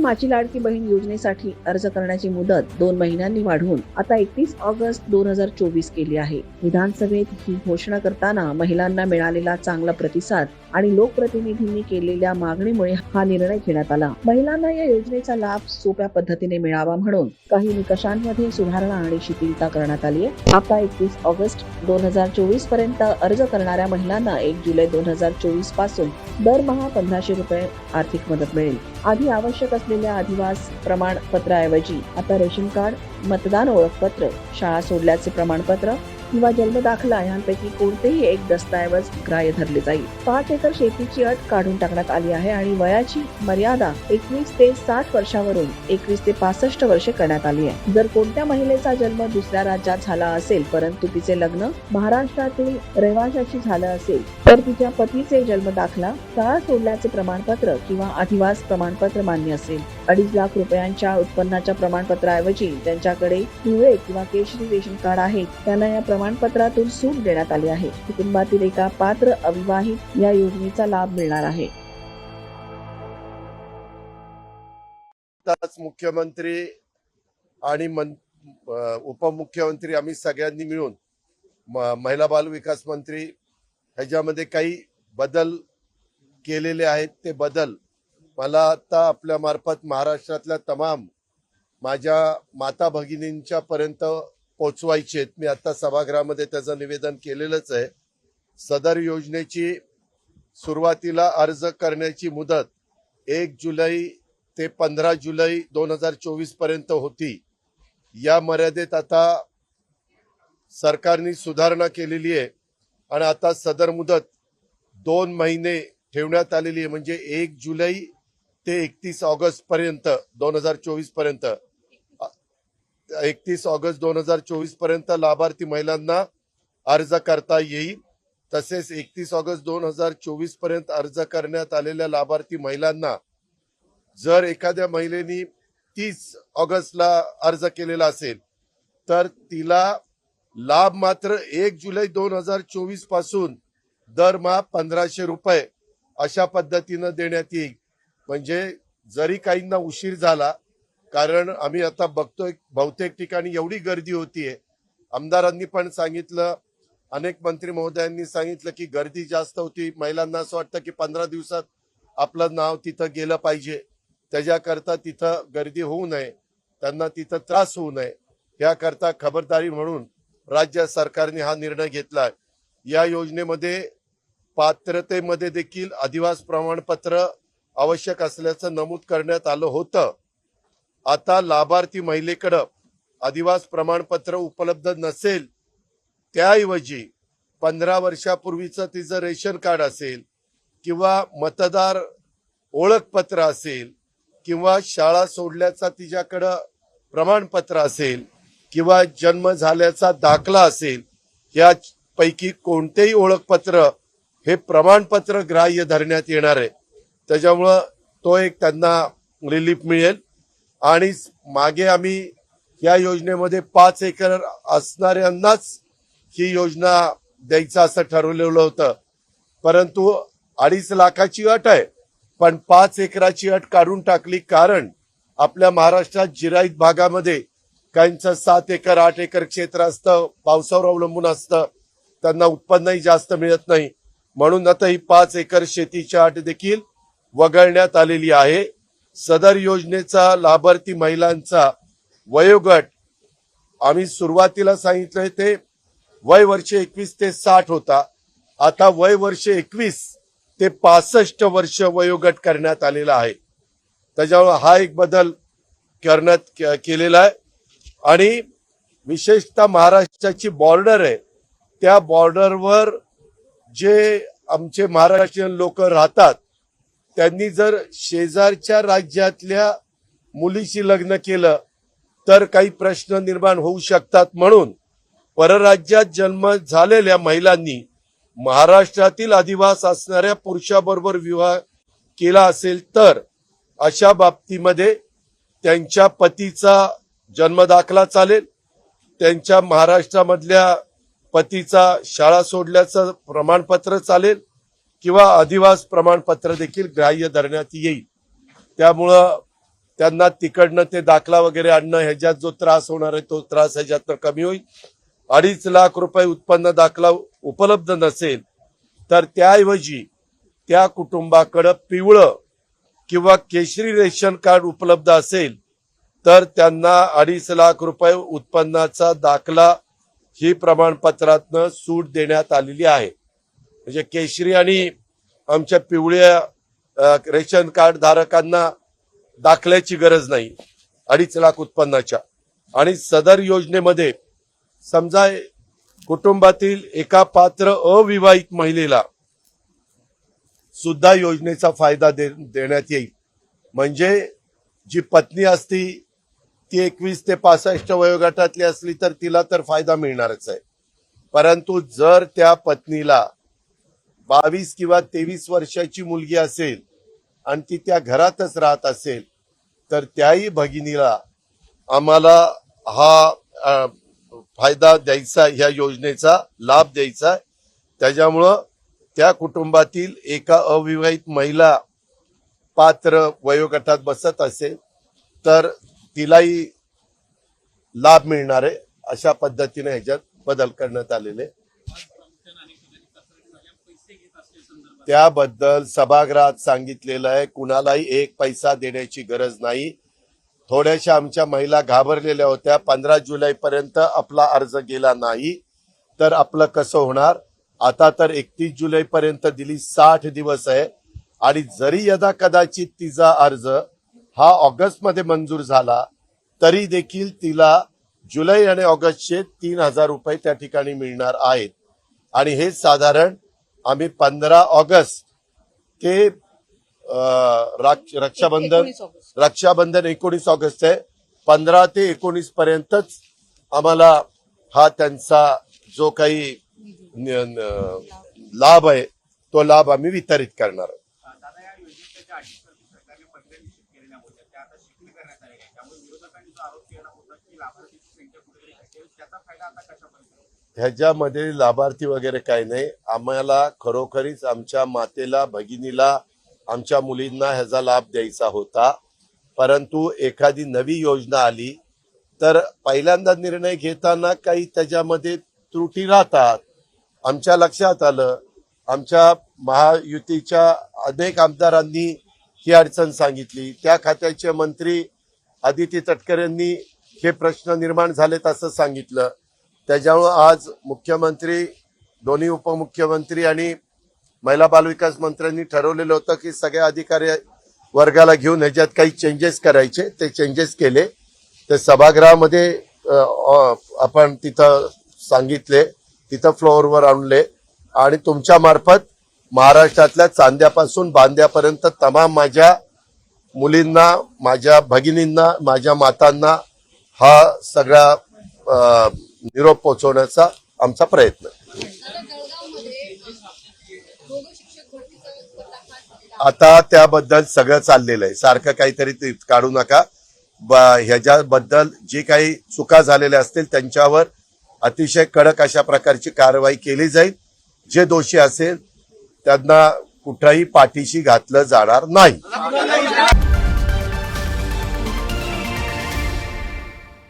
माझी लाडकी बहीण योजनेसाठी अर्ज करण्याची मुदत दोन महिन्यांनी वाढवून आता एकतीस ऑगस्ट दोन हजार चोवीस केली आहे. विधानसभेत ही घोषणा करताना महिलांना मिळालेला चांगला प्रतिसाद आणि लोकप्रतिनिधींनी केलेल्या मागणीमुळे हा निर्णय घेण्यात आला. महिलांना या योजनेचा लाभ सोप्या पद्धतीने मिळावा म्हणून काही निकषांमध्ये सुधारणा आणि शिथिलता करण्यात आली आहे. आता एकतीस ऑगस्ट दोन हजार चोवीसपर्यंत अर्ज करणाऱ्या महिलांना एक जुलै दोन हजार चोवीसपासून दरमहा पंधराशे रुपये आर्थिक मदत मिळेल. आधी आवश्यक असलेल्या अधिवास प्रमाणपत्राऐवजी आता रेशन कार्ड मतदान ओळखपत्र शाळा सोडल्याचे प्रमाणपत्र किंवा जन्मदाखला यांपैकी कोणतेही एक दस्तऐवज ग्राह्य धरले जाईल. पाच एकर शेतीची अट काढून टाकण्यात आली आहे आणि वयाची मर्यादा एकवीस ते साठ वर्षावरून एकवीस ते पासष्ट वर्षे करण्यात आली आहे. जर कोणत्या महिलेचा जन्म दुसऱ्या राज्यात झाला असेल परंतु तिचे लग्न महाराष्ट्रातील रहिवाशाशी झालं असेल तर तिच्या पतीचे जन्मदाखला शाळा सोडल्याचे प्रमाणपत्र किंवा अधिवास प्रमाणपत्र मान्य असेल. अडीच लाख रुपयांच्या उत्पन्नाच्या प्रमाणपत्राऐवजी त्यांच्याकडे पिवळे किंवा केशरी रेशन कार्ड आहे. त्यांना या प्रमाणपत्रातून सूट देण्यात आली आहे. कुटुंबातील एका पात्र अविवाहित या योजनेचा लाभ मिळणार आहे. आताच मुख्यमंत्री आणि मन उपमुख्यमंत्री आम्ही सगळ्यांनी मिळून म- महिला बाल विकास मंत्री ह्याच्यामध्ये काही बदल केलेले आहेत. ते बदल मला आता आपल्या मार्फत महाराष्ट्रातल्या तमाम माझ्या माता भगिनींच्या पर्यंत पोचवायचे आहेत. मी आता सभागृहामध्ये त्याचं निवेदन केलेलंच आहे. सदर योजनेची सुरुवातीला अर्ज करण्याची मुदत एक जुलै ते पंधरा जुलै दोन हजार चोवीसपर्यंत होती. या मर्यादेत आता सरकारने सुधारणा केलेली आहे आणि आता सदर मुदत दोन महिने ठेवण्यात आलेली आहे. म्हणजे एक जुलै ते एकतीस ऑगस्ट पर्यंत दोन हजार चोवीसपर्यंत. एकतीस ऑगस्ट दोन हजार चोवीसपर्यंत लाभार्थी महिलांना अर्ज करता येईल. तसेच एकतीस ऑगस्ट दोन हजार चोवीसपर्यंत अर्ज करण्यात आलेल्या लाभार्थी महिलांना जर एखाद्या महिलेनी तीस ऑगस्टला अर्ज केलेला असेल तर तिला लाभ मात्र एक जुलै दोन हजार चोवीसपासून दरमहा पंधराशे रुपये अशा पद्धतीनं देण्यात येईल. म्हणजे जरी काहींना उशीर झाला कारण आम्ही आता बघतोय बहुतेक ठिकाणी एवढी गर्दी होतीये. आमदारांनी पण सांगितलं अनेक मंत्री महोदयांनी सांगितलं की गर्दी जास्त होती. महिलांना असं वाटतं की पंधरा दिवसात आपलं नाव तिथं गेलं पाहिजे. त्याच्याकरता तिथं गर्दी होऊ नये. त्यांना तिथं त्रास होऊ नये. याकरता खबरदारी म्हणून राज्य सरकारने हा निर्णय घेतला या योजनेमध्ये पात्रतेमध्ये देखील अधिवास प्रमाणपत्र आवश्यक असल्याचं नमूद करण्यात आलं होतं. आता लाभार्थी महिलेकडं अधिवास प्रमाणपत्र उपलब्ध नसेल त्याऐवजी पंधरा वर्षापूर्वीचं तिचं रेशन कार्ड असेल किंवा मतदार ओळखपत्र असेल किंवा शाळा सोडल्याचा तिच्याकडं प्रमाणपत्र असेल किंवा जन्म झाल्याचा दाखला असेल या पैकी कोणतेही ओळखपत्र हे प्रमाणपत्र ग्राह्य धरण्यात येणार आहे. त्याच्यामुळं तो एक त्यांना रिलीफ मिळेल. आणि मागे आम्ही या योजनेमध्ये पाच एकर असणाऱ्यांनाच ही योजना द्यायचं असं ठरवलेलं होतं. परंतु अडीच लाखाची अट आहे. पण पाच एकराची अट काढून टाकली कारण आपल्या महाराष्ट्रात जिराईत भागामध्ये काहींचं सात एकर आठ एकर क्षेत्र असतं पावसावर अवलंबून असतं. त्यांना उत्पन्नही जास्त मिळत नाही. म्हणून आता ही पाच एकर शेतीची अट देखील वगळण्यात आलेली आहे. सदर योजनेचा लाभार्थी महिलांचा वयोगट आम्ही सुरुवातीला सांगितलं ते वय वर्ष एकवीस ते साठ होता. आता वय वर्ष एकवीस ते पासष्ट वर्ष वयोगट करण्यात आलेला आहे. त्याच्यामुळे हा एक बदल करण्यात केलेला आहे. आणि विशेषतः महाराष्ट्राची बॉर्डर आहे. त्या बॉर्डरवर जे आमचे महाराष्ट्रीयन लोक राहतात त्यांनी जर शेजारच्या राज्यातल्या मुलीशी लग्न केलं तर काही प्रश्न निर्माण होऊ शकतात म्हणून परराज्यात जन्म झालेल्या महिलांनी महाराष्ट्रातील अधिवास असणाऱ्या पुरुषाबरोबर विवाह केला असेल तर अशा बाबतीमध्ये त्यांच्या पतीचा जन्मदाखला चालेल. त्यांच्या महाराष्ट्रामधल्या पतीचा शाळा सोडल्याचं प्रमाणपत्र चालेल. किंवा अधिवास प्रमाणपत्र देखील ग्राह्य धरण्यात येईल. त्यामुळं त्यांना तिकडनं ते दाखला वगैरे आणणं ह्याच्यात जो त्रास होणार आहे तो त्रास ह्याच्यातनं कमी होईल. अडीच लाख रुपये उत्पन्न दाखला उपलब्ध नसेल तर त्याऐवजी त्या कुटुंबाकडं पिवळं किंवा केशरी रेशन कार्ड उपलब्ध असेल तर त्यांना अडीच लाख रुपये उत्पन्नाचा दाखला ही प्रमाणपत्रातनं सूट देण्यात आलेली आहे. म्हणजे केशरी आणि आमच्या पिवळ्या रेशन कार्ड धारकांना दाखल्याची गरज नाही. अडीच लाख उत्पन्नाच्या. आणि सदर योजनेमध्ये समजा कुटुंबातील एका पात्र अविवाहित महिलेला सुद्धा योजनेचा फायदा दे, देण्यात येईल. म्हणजे जी पत्नी असती ती एकवीस ते पासष्ट वयोगटातली असली तर तिला तर फायदा मिळणारच आहे. परंतु जर त्या पत्नीला बावीस किंवा तेवीस वर्षाची मुलगी असेल आणि ती त्या घरातच राहत असेल तर त्याही भगिनीला आम्हाला हा फायदा द्यायचा ह्या योजनेचा लाभ द्यायचा आहे. त्याच्यामुळं त्या कुटुंबातील एका अविवाहित महिला पात्र वयोगटात बसत असेल तर तिलाही लाभ मिळणार आहे अशा पद्धतीने ह्याच्यात बदल करण्यात आलेले आहे. त्याबद्दल सभागृहात सांगितलेलं आहे. कुणालाही एक पैसा देण्याची गरज नाही. थोड्याशा आमच्या महिला घाबरलेल्या होत्या. पंधरा जुलैपर्यंत आपला अर्ज गेला नाही. तर आपलं कसं होणार? आता तर एकतीस जुलैपर्यंत दिली साठ दिवस आहे. आणि जरी यदा कदाचित तिचा अर्ज हा ऑगस्टमध्ये मंजूर झाला तरी देखील तिला जुलै आणि ऑगस्टचे तीन हजार रुपये त्या ठिकाणी मिळणार आहेत. आणि हे साधारण आम्ही पंधरा ऑगस्ट ते रक्षाबंधन रक्षाबंधन एकोणीस ऑगस्ट आहे पंधरा ते एकोणीस पर्यंतच आम्हाला हा त्यांचा जो काही लाभ आहे तो लाभ आम्ही वितरित करणार आहोत. दादा या योजनेच्या ज्या अटी शर्ती सरकारने पहिल्या निश्चित केलेल्या होत्या त्या आता शिथिल करण्यात आलेल्या आहेत त्यामुळे विरोधकांनी जो आरोप केला होता की लाभार्थीची संख्या कुठेतरी घटेल त्याचा फायदा आता कशापर्यंत होईल? ह्याच्यामध्ये लाभार्थी वगैरे काही नाही. आम्हाला खरोखरीच आमच्या मातेला भगिनीला आमच्या मुलींना ह्याचा लाभ द्यायचा होता. परंतु एखादी नवी योजना आली तर पहिल्यांदा निर्णय घेताना काही त्याच्यामध्ये त्रुटी राहतात. आमच्या लक्षात आलं आमच्या महायुतीच्या अनेक आमदारांनी ही अडचण सांगितली. त्या खात्याचे मंत्री आदिती तटकरेंनी हे प्रश्न निर्माण झालेत असं सांगितलं. त्याच्यामुळं आज मुख्यमंत्री दोन्ही उपमुख्यमंत्री आणि महिला बालविकास मंत्र्यांनी ठरवलेलं होतं की सगळ्या अधिकारी वर्गाला घेऊन ह्याच्यात काही चेंजेस करायचे. ते चेंजेस केले. ते सभागृहामध्ये आपण तिथं सांगितले. तिथं फ्लोअरवर आणले. आणि तुमच्या मार्फत महाराष्ट्रातल्या चांद्यापासून बांद्यापर्यंत तमाम माझ्या मुलींना माझ्या भगिनींना माझ्या मातांना हा सगळा निरोप पोहोचवण्याचा आमचा प्रयत्न. आता त्याबद्दल सगळं चाललेलं आहे. सारखं काहीतरी ते काढू नका. ह्याच्याबद्दल जी काही चुका झालेल्या असतील त्यांच्यावर अतिशय कडक अशा प्रकारची कारवाई केली जाईल. जे दोषी असेल त्यांना कुठंही पाठीशी घातलं जाणार नाही.